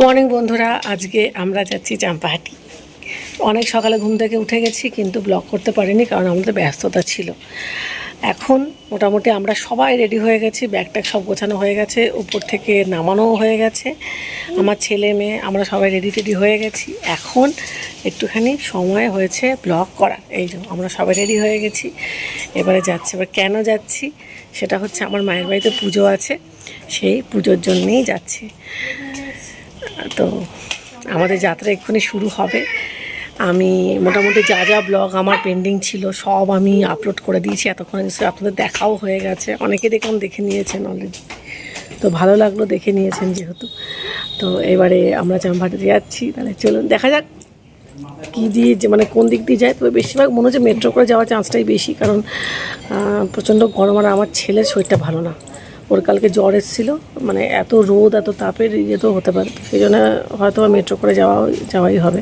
Good morning বন্ধুরা। আজকে আমরা যাচ্ছি চাম্পাহাটি। অনেক সকালে ঘুম থেকে উঠে গেছি, কিন্তু ব্লগ করতে পারিনি কারণ আমাদের ব্যস্ততা ছিল। এখন মোটামুটি আমরা সবাই রেডি হয়ে গেছি ব্যাগ ট্যাগ সব গোছানো হয়ে গেছে, উপর থেকে নামানোও হয়ে গেছে। আমার ছেলে, মেয়ে, আমরা সবাই রেডি টেডি হয়ে গেছি। এখন একটুখানি সময় হয়েছে ব্লগ করার। এই যে, আমরা সবাই রেডি হয়ে গেছি। এবারে যাচ্ছি, এবার কেন যাচ্ছি সেটা হচ্ছে আমার মায়ের বাড়িতে পুজো আছে। সেই পুজোর জন্যেই যাচ্ছি। তো আমাদের যাত্রা এক্ষুনি শুরু হবে। আমি মোটামুটি যা যা ব্লগ আমার পেন্ডিং ছিল সব আমি আপলোড করে দিয়েছি এতক্ষণ। নিশ্চয়ই আপনাদের দেখাও হয়ে গেছে। অনেকে দেখলাম দেখে নিয়েছেন অলরেডি তো ভালো লাগল দেখে নিয়েছেন যেহেতু। তো এবারে আমরা চাম্পাটিতে যাচ্ছি। তাহলে চলুন, দেখা যাক কী দিয়ে যে মানে কোন দিক দিয়ে যায়। তবে বেশিরভাগ মনে হচ্ছে মেট্রো করে যাওয়ার চান্সটাই বেশি। কারণ প্রচণ্ড গরম আর আমার ছেলের শরীরটা ভালো না। ওর কালকে জ্বর এসেছিল মানে এত রোদ, এত তাপের ইয়ে তো হতে পারে, সেই জন্য হয়তো মেট্রো করে যাওয়া, যাওয়াই হবে।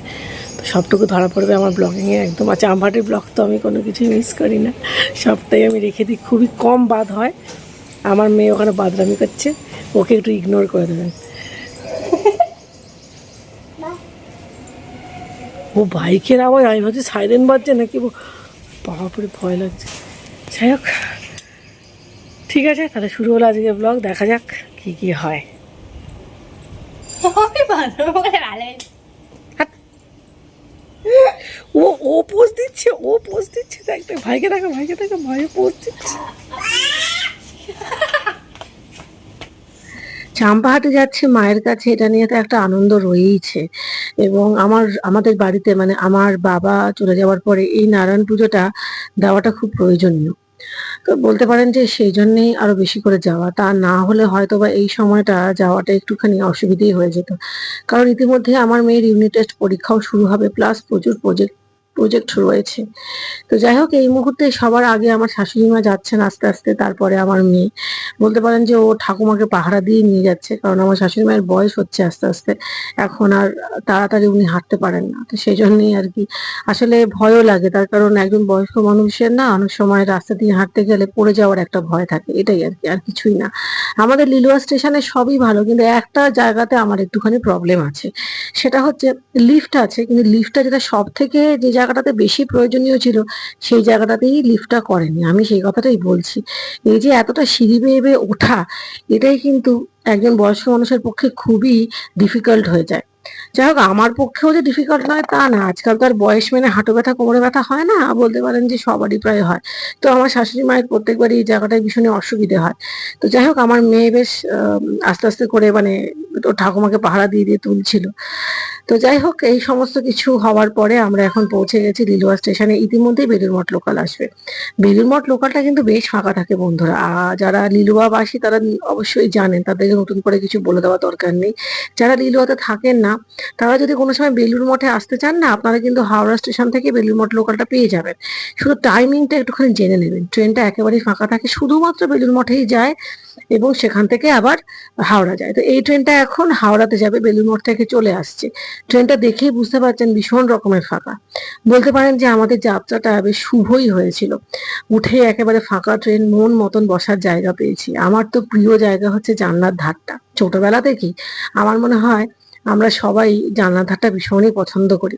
তো সবটুকু ধরা পড়বে আমার ব্লগিংয়ে একদম। আচ্ছা আমবাটির ব্লগ তো আমি কোনো কিছুই মিস করি না। সবটাই আমি রেখে দিই। খুবই কম বাদ হয়। আমার মেয়ে ওখানে বাদরামি করছে। ওকে একটু ইগনোর করে দেবেন। ও বাইকের আওয়াজ, আমি ভাবছি সাইরেন বাজছে নাকি? ও বাবাপুরে ভয় লাগছে। যাই হোক। ঠিক আছে তাহলে শুরু হলো আজকে ব্লগ দেখা যাক কি কি হয়। ও ও পোজ দিচ্ছে ও পোজ দিচ্ছে দেখ দেখ, ভাইকে দেখো ভাইকে দেখো ভাই পোজ দিচ্ছে। চাম্পাহাটে যাচ্ছে মায়ের কাছে এটা নিয়ে তো একটা আনন্দ রয়েইছে। এবং আমার আমাদের বাড়িতে মানে আমার বাবা চলে যাওয়ার পরে এই নারায়ণ পুজোটা দেওয়াটা খুব প্রয়োজনীয়। তো বলতে পারেন যে সেই জন্যেই আরও বেশি করে যাওয়া তা না হলে হয়তো বা এই সময়টা যাওয়াটা একটুখানি অসুবিধেই হয়ে যেত। কারণ ইতিমধ্যে আমার মেয়ের ইউনিট টেস্ট পরীক্ষাও শুরু হবে প্লাস প্রচুর প্রজেক্ট প্রজেক্ট রয়েছে তো যাই হোক, এই মুহূর্তে সবার আগে আমার শাশুড়ি মা যাচ্ছেন আস্তে আস্তে, তারপরে আমার মেয়ে। বলতে পারেন যে ও ঠাকুমাকে পাহারা দিয়ে নিয়ে যাচ্ছে, কারণ আমার শাশুড়ি মায়ের বয়স হচ্ছে আস্তে আস্তে। এখন আর তাড়াতাড়ি উনি হাঁটতে পারেন না। তো সেই জন্যই আর কি, আসলে ভয়ও লাগে। তার কারণ একজন বয়স্ক মানুষের না, অনেক সময় রাস্তা দিয়ে হাঁটতে গেলে পড়ে যাওয়ার একটা ভয় থাকে। এটাই আর কি, আর কিছুই না। আমাদের লিলুয়া স্টেশনে সবই ভালো, কিন্তু একটা জায়গাতে আমার একটুখানি প্রবলেম আছে। সেটা হচ্ছে লিফট আছে, কিন্তু লিফটটা যেটা সব থেকে যে জায়গাটাতে বেশি প্রয়োজনীয় ছিল, সেই জায়গাটাতেই লিফটটা করেনি। আমি সেই কথাটাই বলছি। এই যে এতটা সিঁড়ি বেয়ে বেয়ে ওঠা, এটাই কিন্তু একজন বয়স্ক মানুষের পক্ষে খুবই ডিফিকাল্ট হয়ে যায়। যাই হোক, আমার পক্ষেও যে ডিফিকাল্ট নয় তা না। আজকাল তো আর বয়স মেনে হাঁটু ব্যথা, কোমরে ব্যথা হয় না? বলতে পারেন যে সবারই প্রায় হয়। তো আমার শাশুড়ি মায়ের প্রত্যেকবারই এই জায়গাটায় ভীষণই অসুবিধে হয়। তো যাই হোক, আমার মেয়ে বেশ আস্তে আস্তে করে মানে ওর ঠাকুমাকে পাহারা দিয়ে দিয়ে তুলছিল। তো যাই হোক, এই সমস্ত কিছু হওয়ার পরে আমরা এখন পৌঁছে গেছি লিলুয়া স্টেশনে। ইতিমধ্যেই বেলুর মঠ লোকাল আসবে। বেলুর মঠ লোকালটা কিন্তু বেশ ফাঁকা থাকে বন্ধুরা। আর যারা লিলুয়াবাসী তারা অবশ্যই জানেন, তাদেরকে নতুন করে কিছু বলে দেওয়া দরকার নেই। যারা লিলুয়াতে থাকেন না, তারা যদি কোনো সময় বেলুর মঠে আসতে চান না, আপনারা কিন্তু হাওড়া স্টেশন থেকে বেলুর মঠ লোকালটা পেয়ে যাবেন। শুধু টাইমিংটা একটুখানি জেনে নেবেন। ট্রেনটা একেবারেই ফাঁকা থাকে, শুধুমাত্র বেলুর মঠেই যায় এবং সেখান থেকে আবার হাওড়া যায়। তো এই ট্রেনটা এখন হাওড়াতে যাবে বেলুর মঠ থেকে চলে আসছে। ট্রেনটা দেখেই বুঝতে পারছেন ভীষণ রকমের ফাঁকা। বলতে পারেন যে আমাদের যাত্রাটা বেশ শুভই হয়েছিল। উঠে একেবারে ফাঁকা ট্রেন, মন মতন বসার জায়গা পেয়েছি। আমার তো প্রিয় জায়গা হচ্ছে জান্নার ধারটা। ছোটবেলা থেকেই আমার মনে হয় আমরা সবাই জান্নার ধারটা ভীষণই পছন্দ করি।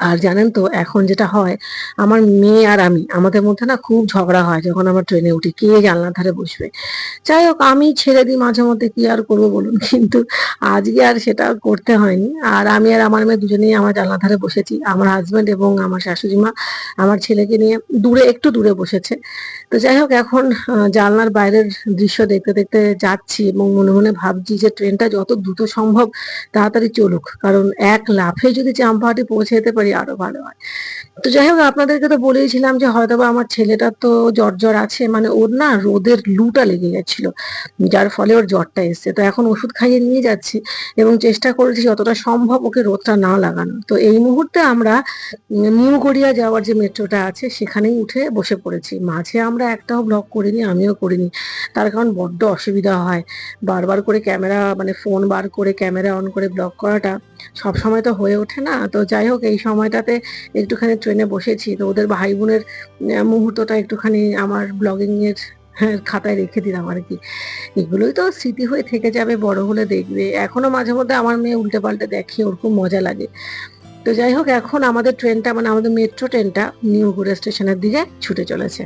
আর জানেন তো, এখন যেটা হয়, আমার মেয়ে আর আমি, আমাদের মধ্যে না খুব ঝগড়া হয় যখন আমরা ট্রেনে উঠি, কে জানলার ধারে বসবে? যাই হোক, আমি ছেড়ে দিই মাঝে মধ্যে, কি আর করব বলুন? কিন্তু আজকে আর সেটা করতে হয়নি। আর আমি আর আমার মেয়ে দুজনেই আমার জানলার ধারে বসেছি। আমার হাজবেন্ড এবং আমার শাশুড়ি মা, আমার ছেলেকে নিয়ে দূরে, একটু দূরে বসেছে। তো যাই হোক, এখন জানলার বাইরের দৃশ্য দেখতে দেখতে যাচ্ছি এবং মনে মনে ভাবছি যে ট্রেনটা যত দ্রুত সম্ভব তাড়াতাড়ি চলুক। কারণ এক লাফে যদি চাম্পাহাটি পৌঁছে যেতে পারি আরও ভালো হয়। তো যাই হোক আপনাদেরকে তো বলেইছিলাম যে হয়তো বা আমার ছেলেটার তো জ্বর জ্বর আছে মানে ওর না রোদের লুটা লেগে গেছিল, যার ফলে ওর জ্বরটা এসছে। তো এখন ওষুধ খাইয়ে নিয়ে যাচ্ছি এবং চেষ্টা করেছি যতটা সম্ভব ওকে রোদটা না লাগানো। তো এই মুহূর্তে আমরা নিউ গড়িয়া যাওয়ার যে মেট্রোটা আছে, সেখানেই উঠে বসে পড়েছি। মাঝে আমরা একটাও ব্লগ করিনি, আমিও করিনি। তার কারণ বড্ড অসুবিধা হয়। বারবার করে ক্যামেরা মানে ফোন বার করে ক্যামেরা অন করে ব্লগ করাটা সব সময় তো হয়ে ওঠে না। তো যাই হোক এই সময়টাতে একটুখানি ট্রেনে বসেছি। তো ওদের ভাই বোনের মুহূর্তটা একটুখানি আমার ব্লগিং এর হ্যাঁ, খাতায় রেখে দিলাম আর কি। এগুলোই তো স্মৃতি হয়ে থেকে যাবে বড় হলে দেখবে। এখনও মাঝে মধ্যে আমার মেয়ে উল্টে পাল্টে দেখে ওর খুব মজা লাগে। তো যাই হোক এখন আমাদের ট্রেনটা মানে আমাদের মেট্রো ট্রেনটা নিউ স্টেশনের দিকে ছুটে চলেছে।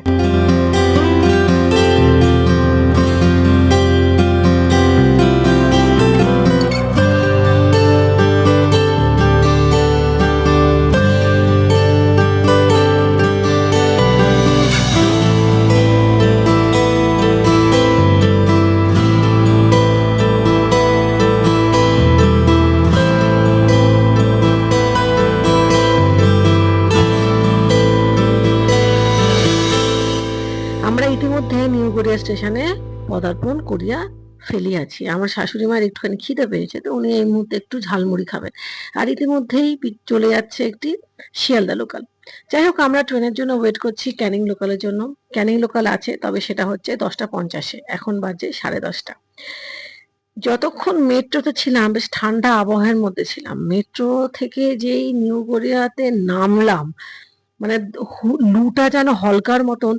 করিয়া ফেলিয়াছি। আমার শাশুড়ি মায়ের একটুখানি খিদে পেয়েছে, তো উনি এই মুহূর্তে একটু ঝালমুড়ি খাবেন। আর ইতিমধ্যেই চলে যাচ্ছে একটি শিয়ালদা লোকাল। যাই হোক, আমরা ট্রেনের জন্য ওয়েট করছি ক্যানিং লোকালের জন্য। ক্যানিং লোকাল আছে, তবে সেটা হচ্ছে দশটা পঞ্চাশে। এখন বাজে সাড়ে দশটা। যতক্ষণ মেট্রোতে ছিলাম, বেশ ঠান্ডা আবহাওয়ার মধ্যে ছিলাম। মেট্রো থেকে যেই নিউ গড়িয়াতে নামলাম মানে লুটা যেন হলকার মতন,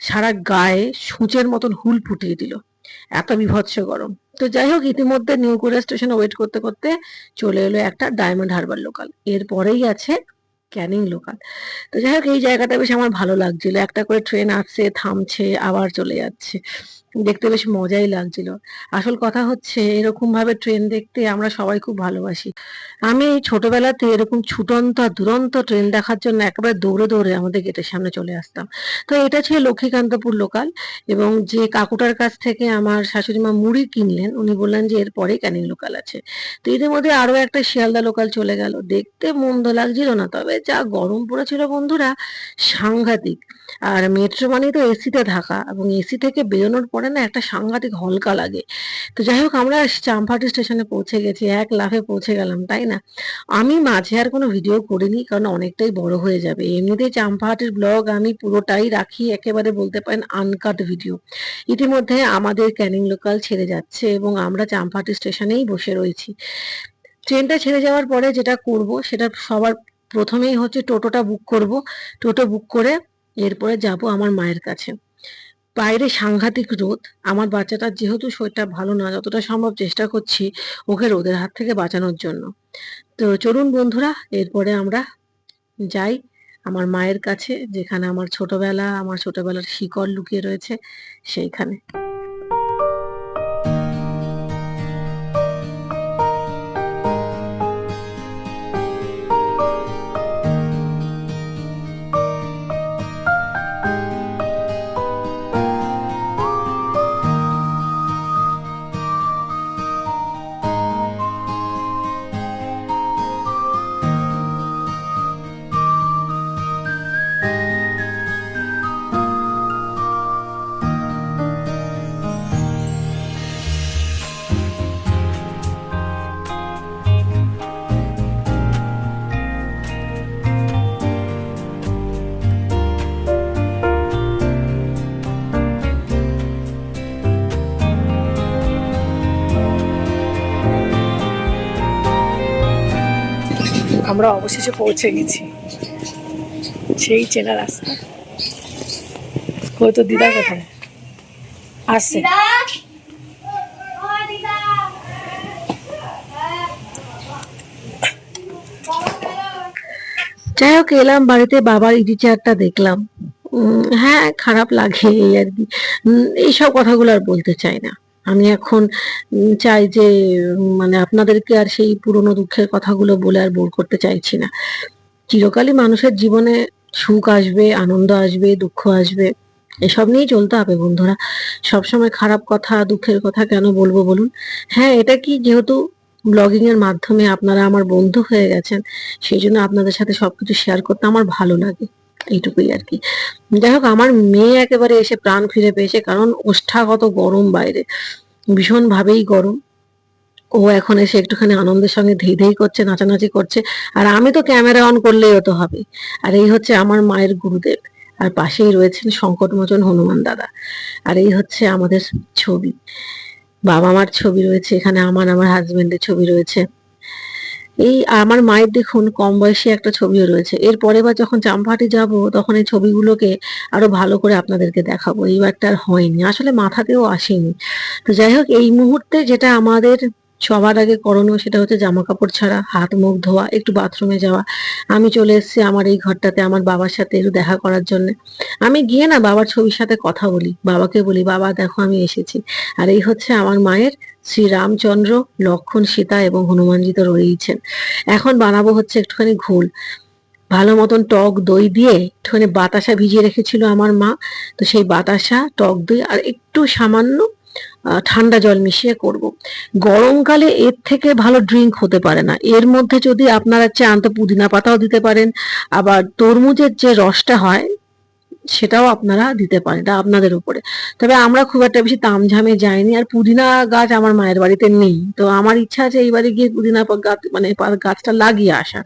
সারা গায়ে সূচের মতন হুল ফুটিয়ে দিল। এত বিভৎস গরম। তো যাই হোক, ইতিমধ্যে নিউ কোরিয়া স্টেশনে ওয়েট করতে করতে চলে এলো একটা ডায়মন্ড হারবার লোকাল এরপরেই আছে ক্যানিং লোকাল তো যাই হোক, এই জায়গাটা বেশ আমার ভালো লাগছিল। একটা করে ট্রেন আসছে, থামছে, আবার চলে যাচ্ছে। দেখতে বেশ মজাই লাগছিল। আসল কথা হচ্ছে এরকম ভাবে ট্রেন দেখতে আমরা সবাই খুব ভালোবাসি। আমি ছোটবেলাতে এরকম ছুটন্ত, দুরন্ত ট্রেন দেখার জন্য একেবারে দৌড়ে দৌড়ে আমাদের গেটের সামনে চলে আসতাম। তো এটা ছিল লক্ষ্মীকান্তপুর লোকাল এবং যে কাকুটার কাছ থেকে আমার শাশুড়ি মা মুড়ি কিনলেন, উনি বললেন যে এরপরেই ক্যানিং লোকাল আছে। তো এদের মধ্যে আরও একটা শিয়ালদা লোকাল চলে গেল। দেখতে মন্দ লাগছিল না, তবে যা গরম পড়েছিল বন্ধুরা, সাংঘাতিক। আর মেট্রো মানে তো এসিতে থাকা এবং এসি থেকে বেরোনোর পরে না একটা সাংঘাতিক হলকা লাগে। তো যাই হোক, আমরা চাম্পাটি স্টেশনে পৌঁছে গেছি, এক লাফে পৌঁছে গেলাম, তাই না? আমি মাঝে আর কোনো ভিডিও করিনি, কারণ অনেকটাই বড় হয়ে যাবে। এমনিতেই চাম্পাহাটির ব্লগ আমি পুরোটাই রাখি, একেবারে বলতে পারেন আনকাট ভিডিও ইতিমধ্যে আমাদের ক্যানিং লোকাল ছেড়ে যাচ্ছে এবং আমরা চাম্পাহাটি স্টেশনেই বসে রয়েছি। ট্রেনটা ছেড়ে যাওয়ার পরে যেটা করব, সেটা সবার প্রথমেই হচ্ছে টোটোটা বুক করব। টোটো বুক করে এরপরে যাব আমার মায়ের কাছে। বাইরে সাংঘাতিক রোদ। আমার বাচ্চাটার যেহেতু শরীরটা ভালো না, যতটা সম্ভব চেষ্টা করছি ওকে রোদের হাত থেকে বাঁচানোর জন্য। তো চলুন বন্ধুরা, এরপরে আমরা যাই আমার মায়ের কাছে, যেখানে আমার ছোটবেলা, আমার ছোটবেলার শিকড় লুকিয়ে রয়েছে সেইখানে। আমরা অবশেষে পৌঁছে গেছি। সেই চেনা রাস্তা। হয়তো দিদা কোথায় আসছে। যাই হোক, এলাম বাড়িতে, বাবার ইজি চেয়ারটা দেখলাম। হ্যাঁ খারাপ লাগে এই আর কি। এইসব কথাগুলো আর বলতে চাই না। আমি এখন চাই যে মানে আপনাদেরকে আর সেই পুরনো দুঃখের কথাগুলো বলে আর বোর করতে চাইছি না। চিরকালই মানুষের জীবনে সুখ আসবে, আনন্দ আসবে, দুঃখ আসবে, এসব নিয়েই চলতে হবে বন্ধুরা। সবসময় খারাপ কথা, দুঃখের কথা কেন বলব বলুন? হ্যাঁ এটা কি যেহেতু ব্লগিং এর মাধ্যমে আপনারা আমার বন্ধু হয়ে গেছেন, সেই জন্য আপনাদের সাথে সবকিছু শেয়ার করতে আমার ভালো লাগে। এইটুকুই আর কি। যাই হোক আমার মেয়ে একেবারে এসে প্রাণ ফিরে পেয়েছে, কারণ ওষ্ঠাগত গরম বাইরে ভীষণ ভাবেই গরম। ও এখন এসে একটুখানি আনন্দের সঙ্গে ধেই ধেই করছে, নাচানাচি করছে, আর আমি তো ক্যামেরা অন করলেই তো হবে। আর এই হচ্ছে আমার মায়ের গুরুদেব, আর পাশেই রয়েছেন সংকটমোচন হনুমান দাদা। আর এই হচ্ছে আমাদের ছবি। বাবা মার ছবি রয়েছে, এখানে আমার আমার হাজবেন্ডের ছবি রয়েছে। এই আমার মায়ের দেখুন কম বয়সে একটা ছবিও রয়েছে। এর বা যখন চাম্পাহাটি যাব, তখন এই ছবিগুলোকে আরও ভালো করে আপনাদেরকে দেখাবো। এইবারটা আর হয়নি। আসলে মাথাতেও আসেনি। তো যাই হোক, এই মুহূর্তে যেটা আমাদের সবার আগে করণীয় সেটা হচ্ছে জামা কাপড় ছাড়া, হাত, মুখ, ধোয়া, একটু বাথরুমে যাওয়া। আমি চলে এসেছি আমার এই ঘরটাতে, আমার বাবার সাথে একটু দেখা করার জন্য। আমি গিয়ে না বাবার ছবির সাথে কথা বলি, বাবাকে বলি, বাবা, দেখো আমি এসেছি। আর এই হচ্ছে আমার মায়ের শ্রী রামচন্দ্র লক্ষণ সীতা এবং হনুমানজি তো রয়েইছেন এখন বানাবো হচ্ছে একটুখানি ঘোল। ভালো মতন টক দই দিয়ে একটুখানি বাতাসা ভিজিয়ে রেখেছিল আমার মা। তো সেই বাতাসা, টক দই আর একটু সামান্য ঠান্ডা জল মিশিয়ে করব। গরমকালে এর থেকে ভালো ড্রিঙ্ক হতে পারে না। এর মধ্যে যদি আপনারা চান তো পুদিনা পাতাও দিতে পারেন, আবার তরমুজের যে রসটা হয়, সেটাও আপনারা দিতে পারেন, এটা আপনাদের উপরে। তবে আমরা খুব একটা বেশি তামঝামে যাইনি, আর পুদিনা গাছ আমার মায়ের বাড়িতে নেই। তো আমার ইচ্ছা আছে এইবারে গিয়ে পুদিনা গাছ মানে গাছটা লাগিয়ে আসার।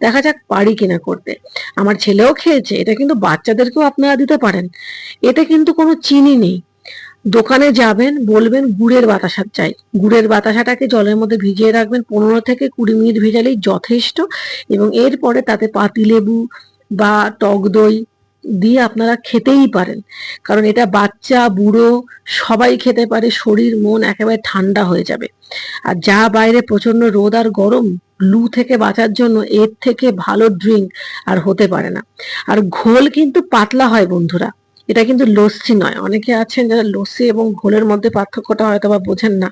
দেখা যাক পারি কিনা করতে। আমার ছেলেও খেয়েছে, এটা কিন্তু বাচ্চাদেরকেও আপনারা দিতে পারেন। এতে কিন্তু কোনো চিনি নেই। দোকানে যাবেন, বলবেন গুড়ের বাতাসা চাই। গুড়ের বাতাসাটাকে জলের মধ্যে ভিজিয়ে রাখবেন। পনেরো থেকে কুড়ি মিনিট ভিজালেই যথেষ্ট এবং এরপরে তাতে পাতিলেবু বা টক দই দিয়ে আপনারা খেতেই পারেন। কারণ এটা বাচ্চা, বুড়ো, সবাই খেতে পারে, শরীর, মন একেবারে ঠান্ডা হয়ে যাবে। আর যা বাইরে প্রচণ্ড রোদ আর গরম, লু থেকে বাঁচার জন্য এর থেকে ভালো ড্রিঙ্ক আর হতে পারে না। আর ঘোল কিন্তু পাতলা হয় বন্ধুরা। এটা কিন্তু লস্যি নয়। অনেকে আছেন যারা লস্যি এবং ঘোলের মধ্যে পার্থক্যটা হয়তো বা বোঝেন না।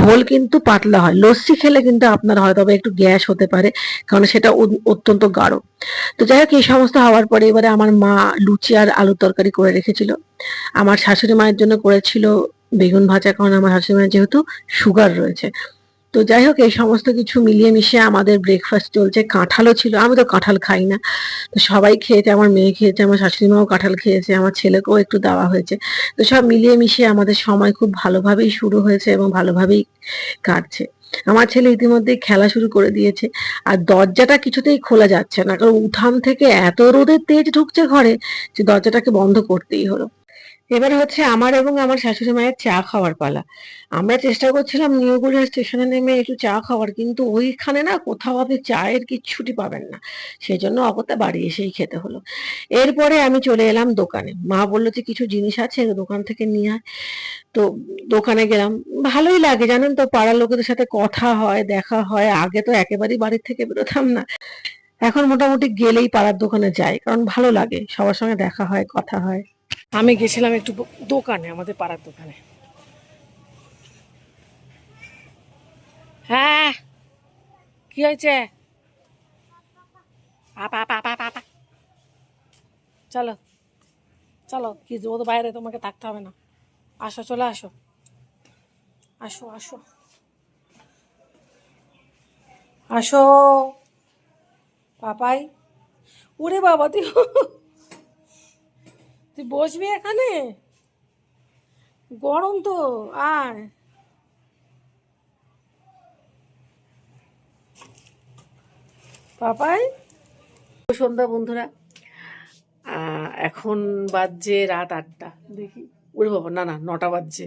ঘোল কিন্তু পাতলা হয়। লস্যি খেলে কিন্তু আপনার হয়তো বা একটু গ্যাস হতে পারে, কারণ সেটা অত্যন্ত গাঢ়। তো যাই হোক, এই সমস্ত হওয়ার পরে এবারে আমার মা লুচি আর আলুর তরকারি করে রেখেছিল। আমার শাশুড়ি মায়ের জন্য করেছিল বেগুন ভাজা, কারণ আমার শাশুড়ি মায়ের যেহেতু সুগার রয়েছে। তো যাই হোক এই সমস্ত কিছু মিলিয়ে মিশিয়ে আমাদের ব্রেকফাস্ট চলছে। কাঁঠালও ছিল, আমি তো কাঁঠাল খাই না। তো সবাই খেয়েছে, আমার মেয়ে খেয়েছে, আমার শাশুড়ি মাও কাঁঠাল খেয়েছে, আমার ছেলেকেও একটু দেওয়া হয়েছে। তো সব মিলিয়ে মিশিয়ে আমাদের সময় খুব ভালোভাবেই শুরু হয়েছে এবং ভালোভাবেই কাটছে। আমার ছেলে ইতিমধ্যে খেলা শুরু করে দিয়েছে, আর দরজাটা কিছুতেই খোলা যাচ্ছে না, কারণ উঠান থেকে এত রোদের তেজ ঢুকছে ঘরে যে দরজাটাকে বন্ধ করতেই হলো। এবার হচ্ছে আমার এবং আমার শাশুড়ি মায়ের চা খাওয়ার পালা। আমরা চেষ্টা করছিলাম নিউগুড়িয়া স্টেশনে নেমে একটু চা খাওয়ার, কিন্তু ওইখানে না কোথাও আপনি চায়ের কিচ্ছুটি পাবেন না। সেই জন্য অগত্যা বাড়ি এসেই খেতে হলো। এরপরে আমি চলে এলাম দোকানে। মা বলল যে কিছু জিনিস আছে দোকান থেকে নিয়ে আয়। তো দোকানে গেলাম। ভালোই লাগে, জানেন তো, পাড়ার লোকেদের সাথে কথা হয়, দেখা হয়। আগে তো একেবারেই বাড়ির থেকে বেরোতাম না। এখন মোটামুটি গেলেই পাড়ার দোকানে যাই, কারণ ভালো লাগে। সবার সঙ্গে দেখা হয়, কথা হয়। আমি গেছিলাম একটু দোকানে, আমাদের পাড়ার দোকানে। হ্যাঁ কি হয়েছে? আপা চলো চলো, কি ও তো বাইরে, তোমাকে থাকতে হবে না। আসো, চলে আসো। আসো আসো। আসো। পাপাই। ওরে বাবা, তুই তুই বসবি এখানে? গরম তো আয় পাপাই? সন্ধ্যা, বন্ধুরা। এখন বাজছে রাত আটটা। দেখি। ওরে বাবা, না না, নটা বাজছে।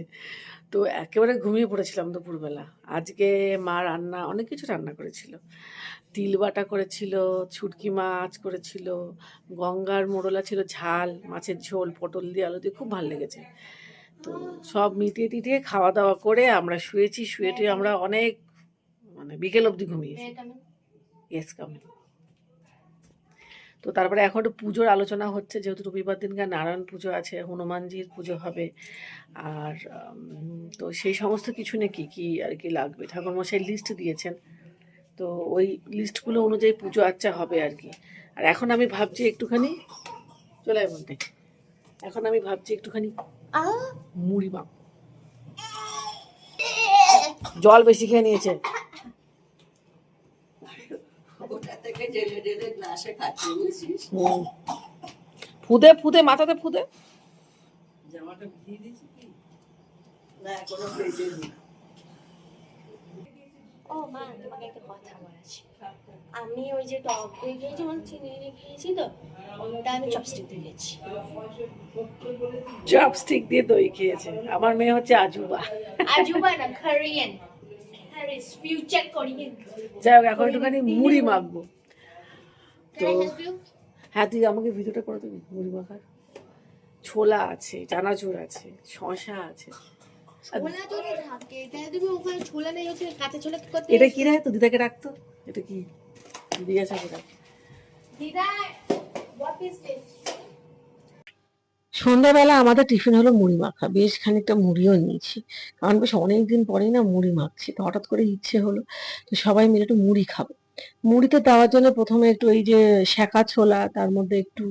তো একেবারে ঘুমিয়ে পড়েছিলাম দুপুরবেলা। আজকে মা রান্না, অনেক কিছু রান্না করেছিল। তিল বাটা করেছিল ছুটকি মাছ করেছিল গঙ্গার মোড়লা ছিল ঝাল মাছের ঝোল পটল দিয়ে আলু দিয়ে খুব ভালো লেগেছে। তো সব মিটিয়ে টিটিয়ে খাওয়া দাওয়া করে আমরা শুয়েছি শুয়ে টুয়ে আমরা অনেক মানে বিকেল অবধি ঘুমিয়েছি ইয়েস কামিং তো তারপরে এখন একটু পুজোর আলোচনা হচ্ছে যেহেতু রবিবার দিনকার নারায়ণ পুজো আছে হনুমানজির পুজো হবে আর তো সেই সমস্ত কিছু নিয়ে কী কী আর কি লাগবে? ঠাকুরমশাই লিস্ট দিয়েছেন। তো ওই লিস্টগুলো অনুযায়ী পুজো আচ্চা হবে আর কি। আর এখন আমি ভাবছি একটুখানি চলে বলতে। এখন আমি ভাবছি একটুখানি মুড়ি বাম জল বেশি খেয়ে নিয়েছে। ফুদে ফুদে মাথাতে ফুদে? জামাটা দিয়ে দিয়েছি কি? না ও মা তোমাকে একটা কথা বলা ছিল আমি ওই যে টক দই খেয়েছি মানে চিনি দিয়ে খেয়েছি তো ওটা আমি চপস্টিক দিয়ে খেয়েছি। চপস্টিক দিয়ে দই খেয়েছে আমার মেয়ে হচ্ছে আজুবা। আজুবা না কোরিয়ান ফিউচার করি যাই হোক এখন একটুখানি মুড়ি মাখবো। তো? হ্যাঁ তুই আমাকে ভিডিওটা করে দিবি মুড়ি মাখার। ছোলা আছে চানাচুর আছে শশা আছে। ছোলা যদি থাকে তাহলে তুমি ওখানে ছোলা নেই হচ্ছে কাঁচা ছোলা কি করতে এটা কি রে তো দিদাকে রাখতো? এটা কি? দিদি আছে দিদা হোয়াট ইজ দিস সন্ধ্যাবেলা আমাদের টিফিন হলো মুড়ি মাখা। বেশ খানিকটা মুড়িও নিয়েছি। কারণ বেশ অনেকদিন পরেই না মুড়ি মাখছি। তো হঠাৎ করে ইচ্ছে হলো তো সবাই মিলে একটু মুড়ি খাব। মুড়িতে দেওয়ার জন্য প্রথমে একটু এই যে সেকা ছোলা তার মধ্যে একটু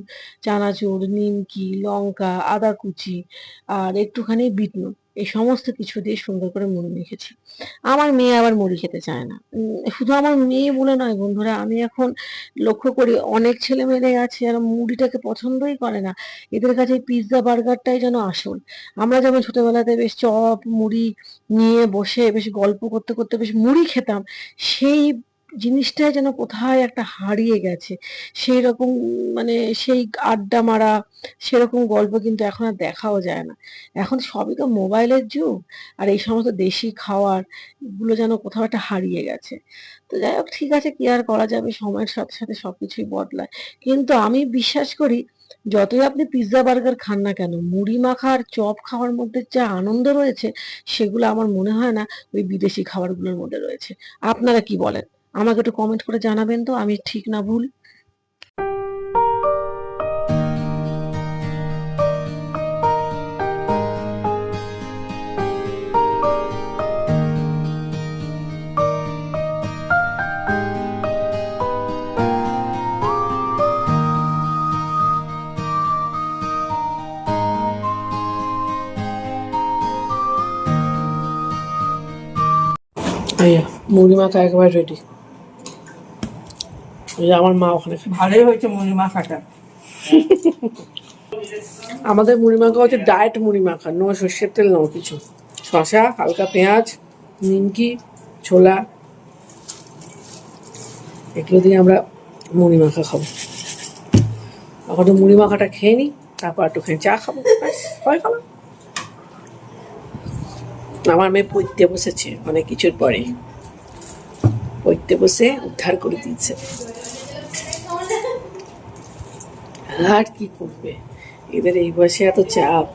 চানাচুর নিমকি লঙ্কা আদা কুচি আর একটুখানি বিট নুন। এই সমস্ত কিছু দিয়ে সুন্দর করে মুড়ি মেখেছি। আমার মেয়ে আবার মুড়ি খেতে চায় না। শুধু আমার মেয়ে বলে নয় বন্ধুরা, আমি এখন লক্ষ্য করি অনেক ছেলে মেয়েরাই আছে যারা মুড়িটাকে পছন্দই করে না। এদের কাছে পিৎজা বার্গারটাই যেন আসল। আমরা যেমন ছোটবেলাতে বেশ চপ, মুড়ি নিয়ে বসে বেশ গল্প করতে করতে বেশ মুড়ি খেতাম, সেই জিনিসটাই যেন কোথায় একটা হারিয়ে গেছে। সেই রকম মানে সেই আড্ডা মারা, সেরকম গল্প কিন্তু এখন আর দেখাও যায় না। এখন সবই তো মোবাইলের যুগ, আর এই সমস্ত দেশি খাওয়ারগুলো যেন কোথাও একটা হারিয়ে গেছে। তো যাই হোক, ঠিক আছে, কি আর করা যাবে? সময়ের সাথে সাথে সবকিছুই বদলায়। কিন্তু আমি বিশ্বাস করি, যতই আপনি পিৎজা বার্গার খান না কেন, মুড়ি মাখা আর চপ খাওয়ার মধ্যে যা আনন্দ রয়েছে, সেগুলো আমার মনে হয় না ওই বিদেশি খাবারগুলোর মধ্যে রয়েছে। আপনারা কি বলেন? আমাকে একটু কমেন্ট করে জানাবেন তো, আমি ঠিক না ভুল? আইয়া মুড়ি মাখা একবার রেডি যে আমার মা ওখানে। ভালোই হয়েছে মুড়ি মাখাটা। আমাদের মুড়ি মাখা হচ্ছে ডায়েট মুড়ি মাখা নো সর্ষের তেল নো কিছু। শশা হালকা পেঁয়াজ নিমকি ছোলা। এগুলো দিয়ে আমরা মুড়ি মাখা খাব। এখন তো মুড়ি মাখাটা খেয়ে নিই তারপর একটুখানি চা খাব। হয় খাব। আমার মেয়ে পড়তে বসেছে অনেক কিছুর পরে। পড়তে বসে উদ্ধার করে দিচ্ছে আর কি করবে? এদের এই বয়সে এত চাপ।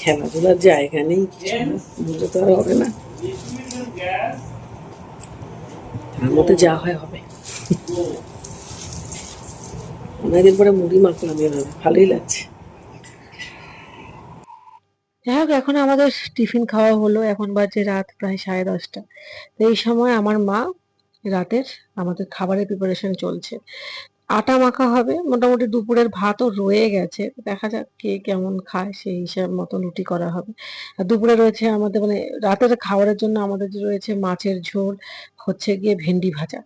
খেলাধুলার জায়গা নেই কিছু না তো আর হবে না। তার মধ্যে যা হয় হবে। অনেকদিন পরে মুড়ি মাখলাম এভাবে, ভালোই লাগছে। যাই হোক, এখন আমাদের টিফিন খাওয়া হলো, এখন বাজে রাত প্রায় সাড়ে দশটা। তো এই সময় আমার মা রাতের আমাদের খাবারের প্রিপারেশন চলছে। আটা মাখা হবে, মোটামুটি দুপুরের ভাতও রয়ে গেছে। দেখা যাক কে কেমন খায় সেই হিসাব মতো রুটি করা হবে। আর দুপুরে রয়েছে আমাদের মানে রাতের খাবারের জন্য আমাদের রয়েছে মাছের ঝোল, হচ্ছে গিয়ে ভেন্ডি ভাজা।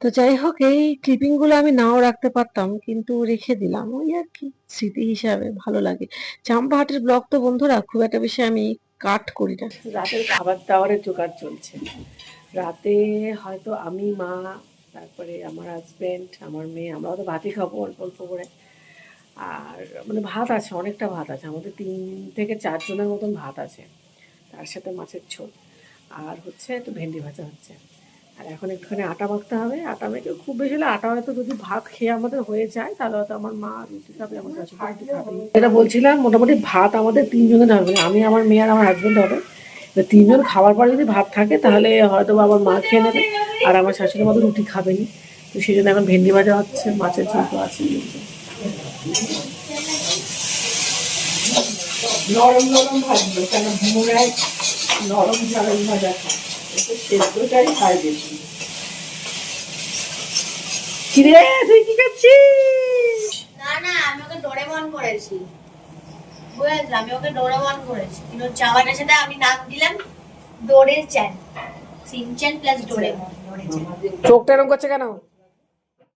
তো যাই হোক, এই ক্লিপিংগুলো আমি নাও রাখতে পারতাম, কিন্তু রেখে দিলাম। ওই আর কি, স্মৃতি হিসাবে ভালো লাগে। চাম্পাহাটির ব্লগ তো বন্ধুরা, খুব একটা বেশি আমি কাট করি না। রাতের খাবার দাবারের জোগাড় চলছে। রাতে হয়তো আমি, মা তারপরে আমার হাজবেন্ড আমার মেয়ে, আমরাও তো ভাতই খাব অল্প অল্প করে। আর মানে ভাত আছে, অনেকটা ভাত আছে। আমাদের তিন থেকে চারজনের মতন ভাত আছে। তার সাথে মাছের ঝোল। আর হচ্ছে একটু ভেন্ডি ভাজা হচ্ছে। আর এখন একটুখানি আটা মাখতে হবে। আটা মেখে খুব বেশি হলে আটা হয়তো যদি ভাত খেয়ে আমাদের হয়ে যায়, তাহলে হয়তো আমার মা রুটি খাবে, আমার কাছে এটা বলছিলাম, মোটামুটি ভাত আমাদের তিনজনের হবে। আমি, আমার মেয়ে আর আমার হাজবেন্ড হবে। তিনজন খাওয়ার পর যদি ভাত থাকে, তাহলে হয়তো আমার মা খেয়ে নেবে। আর আমার শাশুড়ি মতো রুটি খাবেনি। তো সেই জন্য এখন ভেন্ডি ভাজা হচ্ছে মাছের ঝোল তো আছে নরম নরম ভাজলো কেন ভুমরায় নরম ঝাল ভাজা খায় সেদ্ধটাই খায় বেশি। কিরে তুই কি করছিস? না না আমি ওকে ডোরেমন করেছি। বুঝেছ আমি ওকে ডোরেমন করেছি। কিন্তু জামাটার সাথে আমি নাম দিলাম ডোরের চ্যান। Shinchan plus Doraemon. চোখটা এরকম করছে কেন?